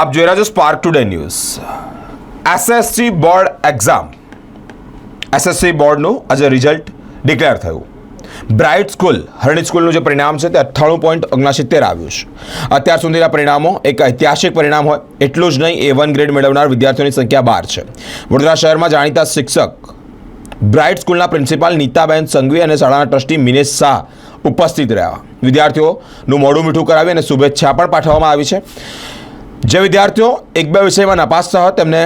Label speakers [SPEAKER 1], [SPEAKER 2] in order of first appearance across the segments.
[SPEAKER 1] આપ જોઈ રહ્યા છો spark today news SSC board exam SSC બોર્ડનું આજે રિઝલ્ટ ડિક્લેર થયું બ્રાઇટ સ્કૂલ હરણિત સ્કૂલનું જે પરિણામ છે તે અઠ્ઠાણું પોઈન્ટ ઓગણસિત્તેર આવ્યું છે અત્યાર સુધીના પરિણામો એક ઐતિહાસિક પરિણામ હોય એટલું જ નહીં એ વન ગ્રેડ મેળવનાર વિદ્યાર્થીઓની સંખ્યા બાર છે વડોદરા શહેરમાં જાણીતા શિક્ષક બ્રાઇટ સ્કૂલના પ્રિન્સિપાલ નીતાબેન સંઘવી અને શાળાના ટ્રસ્ટી મિનેશ શાહ ઉપસ્થિત રહ્યા વિદ્યાર્થીઓનું મોઢું મીઠું કરાવી અને શુભેચ્છા પણ પાઠવવામાં આવી છે જે વિદ્યાર્થીઓ એક બે વિષયમાં નાપાસ થયા તેમને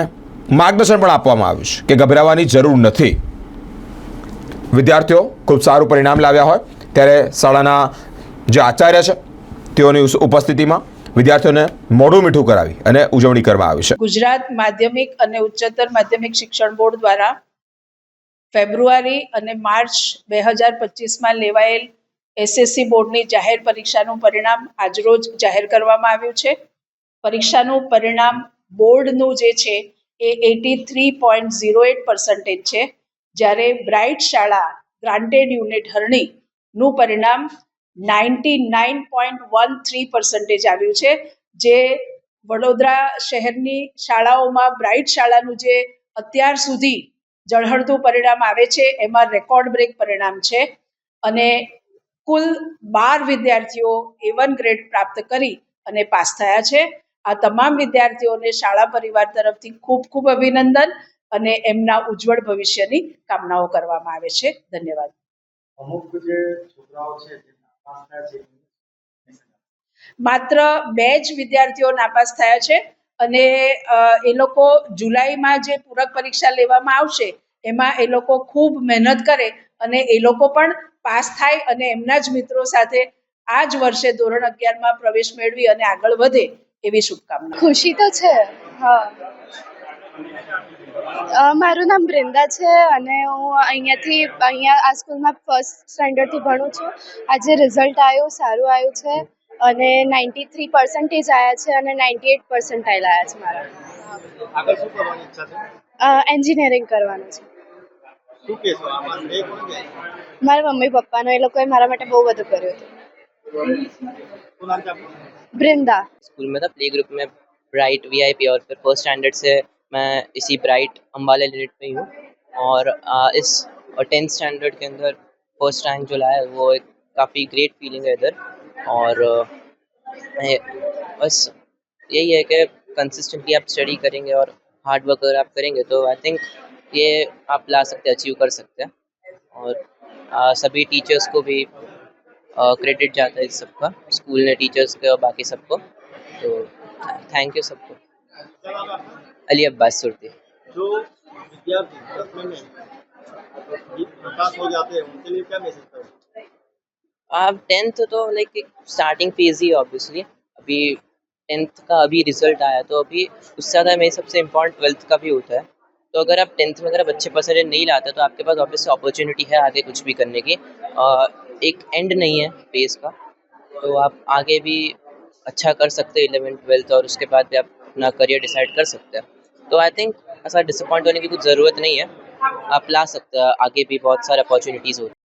[SPEAKER 1] માર્ગદર્શન પણ આપવામાં આવ્યું છે કે ગભરાવાની જરૂર નથી વિદ્યાર્થીઓ ખૂબ સારું પરિણામ લાવ્યા હોય ત્યારે શાળાના જે આચાર્ય છે તેઓની ઉપસ્થિતિમાં વિદ્યાર્થીઓને મોઢું મીઠું કરાવી અને ઉજવણી કરવામાં આવી છે
[SPEAKER 2] ગુજરાત માધ્યમિક અને ઉચ્ચતર માધ્યમિક શિક્ષણ બોર્ડ દ્વારા ફેબ્રુઆરી અને માર્ચ બે હજાર પચીસમાં લેવાયેલ એસએસસી બોર્ડની જાહેર પરીક્ષાનું પરિણામ આજરોજ જાહેર કરવામાં આવ્યું છે પરીક્ષાનું પરિણામ બોર્ડનું જે છે એ eighty three point zero eight percentage છે જ્યારે બ્રાઇટ શાળા ગ્રાન્ટેડ યુનિટ હરણીનું પરિણામ ninety nine point one three percentage આવ્યું છે જે વડોદરા શહેરની શાળાઓમાં બ્રાઇટ શાળાનું જે અત્યાર સુધી જળહળતું પરિણામ આવે છે એમાં રેકોર્ડ બ્રેક પરિણામ છે અને કુલ બાર વિદ્યાર્થીઓ એ વન ગ્રેડ પ્રાપ્ત કરી અને પાસ થયા છે આ તમામ વિદ્યાર્થીઓને શાળા પરિવાર તરફથી ખૂબ ખૂબ અભિનંદન અને એમના ઉજ્જવળ ભવિષ્યની કામનાઓ કરવામાં આવે છે ધન્યવાદ માત્ર બે જ વિદ્યાર્થીઓ નાપાસ થયા છે અને એ લોકો જુલાઈમાં જે પૂરક પરીક્ષા લેવામાં આવશે એમાં એ લોકો ખૂબ મહેનત કરે અને એ લોકો પણ પાસ થાય અને એમના જ મિત્રો સાથે આ જ વર્ષે ધોરણ અગિયારમાં પ્રવેશ મેળવી અને આગળ વધે એવી શુભકામના
[SPEAKER 3] ખુશી તો છે હા મારું નામ બ્રિંદા છે અને હું અહીંયાથી અહીંયા આ સ્કૂલમાં ફર્સ્ટ સ્ટેન્ડર્ડથી ભણું છું આજે રિઝલ્ટ આવ્યું સારું આવ્યું છે અને નાઇન્ટી થ્રી પર્સન્ટેજ આવ્યા છે અને નાઇન્ટી એટ પર્સન્ટાઇલ આવ્યા છે મારા એન્જિનિયરિંગ કરવાનું છે મારા મમ્મી પપ્પાનો એ લોકોએ મારા માટે બહુ બધું કર્યું હતું बृंदा
[SPEAKER 4] स्कूल में था प्ले ग्रुप में ब्राइट वीआईपी और फिर फर्स्ट स्टैंडर्ड से मैं इसी ब्राइट अम्बाला लिमिट में ही हूँ और आ, इस और टेंथ स्टैंडर्ड के अंदर फर्स्ट रैंक जो लाया वो एक काफ़ी ग्रेट फीलिंग है इधर और बस यही है कि कंसिस्टेंटली आप स्टडी करेंगे और हार्ड वर्क अगर आप करेंगे तो आई थिंक ये आप ला सकते हैं अचीव कर सकते हैं और आ, सभी टीचर्स को भी क्रेडिट जाता है इस सबका स्कूल ने टीचर्स के और बाकी सबको तो थैंक यू सबको अली अब्बास सुरती जो आप टेंथ तो लाइक स्टार्टिंग फेज ही ऑब्वियसली अभी टेंथ का अभी रिजल्ट आया तो अभी उससे ज़्यादा मेरे सबसे इम्पोर्टेंट ट्वेल्थ का भी होता है तो अगर आप टेंथ में अगर अच्छे परसेंटेज नहीं लाते तो आपके पास ऑब्वियसली अपॉर्चुनिटी है आगे कुछ भी करने की और एक एंड नहीं है पेस का तो आप आगे भी अच्छा कर सकते हैं इलेवन ट्वेल्थ और उसके बाद भी आप अपना करियर डिसाइड कर सकते हैं तो आई थिंक ऐसा डिसअपॉइंट होने की कुछ ज़रूरत नहीं है आप ला सकते हैं आगे भी बहुत सारे अपॉर्चुनिटीज़ होती